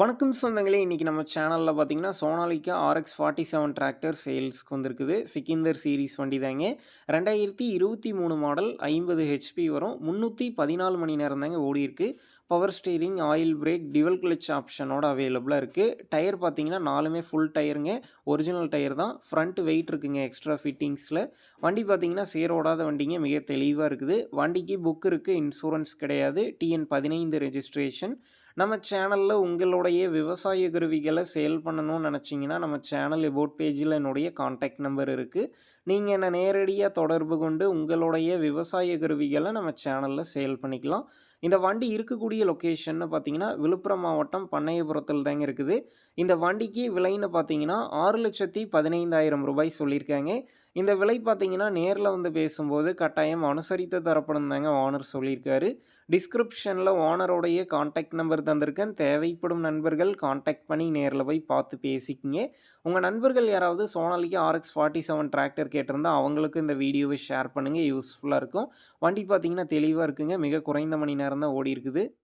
வணக்கம் சொந்தங்களே இன்றைக்கி நம்ம சேனலில் பார்த்தீங்கன்னா Sonalika RX forty seven tractor சேல்ஸ்க்கு வந்திருக்குது. சிக்கிந்தர் சீரிஸ் வண்டி தாங்க. ரெண்டாயிரத்தி இருபத்தி மூணு மாடல் ஐம்பது ஹெச்பி வரும். முந்நூற்றி பதினாலு மணி நேரம் தாங்க ஓடிருக்கு power steering oil brake dual clutch ஆப்ஷனோட அவைலபிளாக இருக்குது டயர் பார்த்தீங்கன்னா நாலுமே ஃபுல் டயருங்க ஒரிஜினல் டயர் தான். ஃப்ரண்ட் வெயிட் இருக்குங்க எக்ஸ்ட்ரா ஃபிட்டிங்ஸில் வண்டி பார்த்தீங்கன்னா சேரோடாத வண்டிங்க மிக தெளிவாக இருக்குது. வண்டிக்கு புக் இருக்குது இன்சூரன்ஸ் கிடையாது. டிஎன் பதினைந்து ரெஜிஸ்ட்ரேஷன் நம்ம சேனலில் உங்களுடைய விவசாய கருவிகளை சேல் பண்ணணும்னு நினச்சிங்கன்னா நம்ம சேனல் எபோட் பேஜில் என்னுடைய காண்டாக்ட் நம்பர் இருக்குது நீங்கள் என்னை நேரடியாக தொடர்பு கொண்டு உங்களுடைய விவசாய கருவிகளை நம்ம சேனலில் சேல் பண்ணிக்கலாம். இந்த வண்டி இருக்கக்கூடிய லொக்கேஷன்னு பார்த்தீங்கன்னா விழுப்புரம் மாவட்டம் பண்ணையபுரத்தில் தாங்க இருக்குது. இந்த வண்டிக்கு விலைன்னு பார்த்தீங்கன்னா ஆறு லட்சத்தி பதினைந்தாயிரம் ரூபாய் சொல்லியிருக்காங்க. இந்த விலை பார்த்தீங்கன்னா நேரில் வந்து பேசும்போது கட்டாயம் அனுசரித்து தரப்படும் தாங்க ஓனர் சொல்லியிருக்காரு. டிஸ்கிரிப்ஷனில் ஓனருடைய காண்டாக்ட் நம்பர் தந்திருக்கேன். தேவைப்படும் நண்பர்கள் காண்டாக்ட் பண்ணி நேரில் போய் பார்த்து பேசிக்கிங்க. உங்கள் நண்பர்கள் யாராவது Sonalika RX forty seven tractor கேட்டிருந்தா அவங்களுக்கு இந்த வீடியோவை ஷேர் பண்ணுங்கள் யூஸ்ஃபுல்லாக இருக்கும். வண்டி பார்த்தீங்கன்னா தெளிவாக இருக்குங்க. மிக குறைந்த மணி நேரம் தான் ஓடி இருக்குது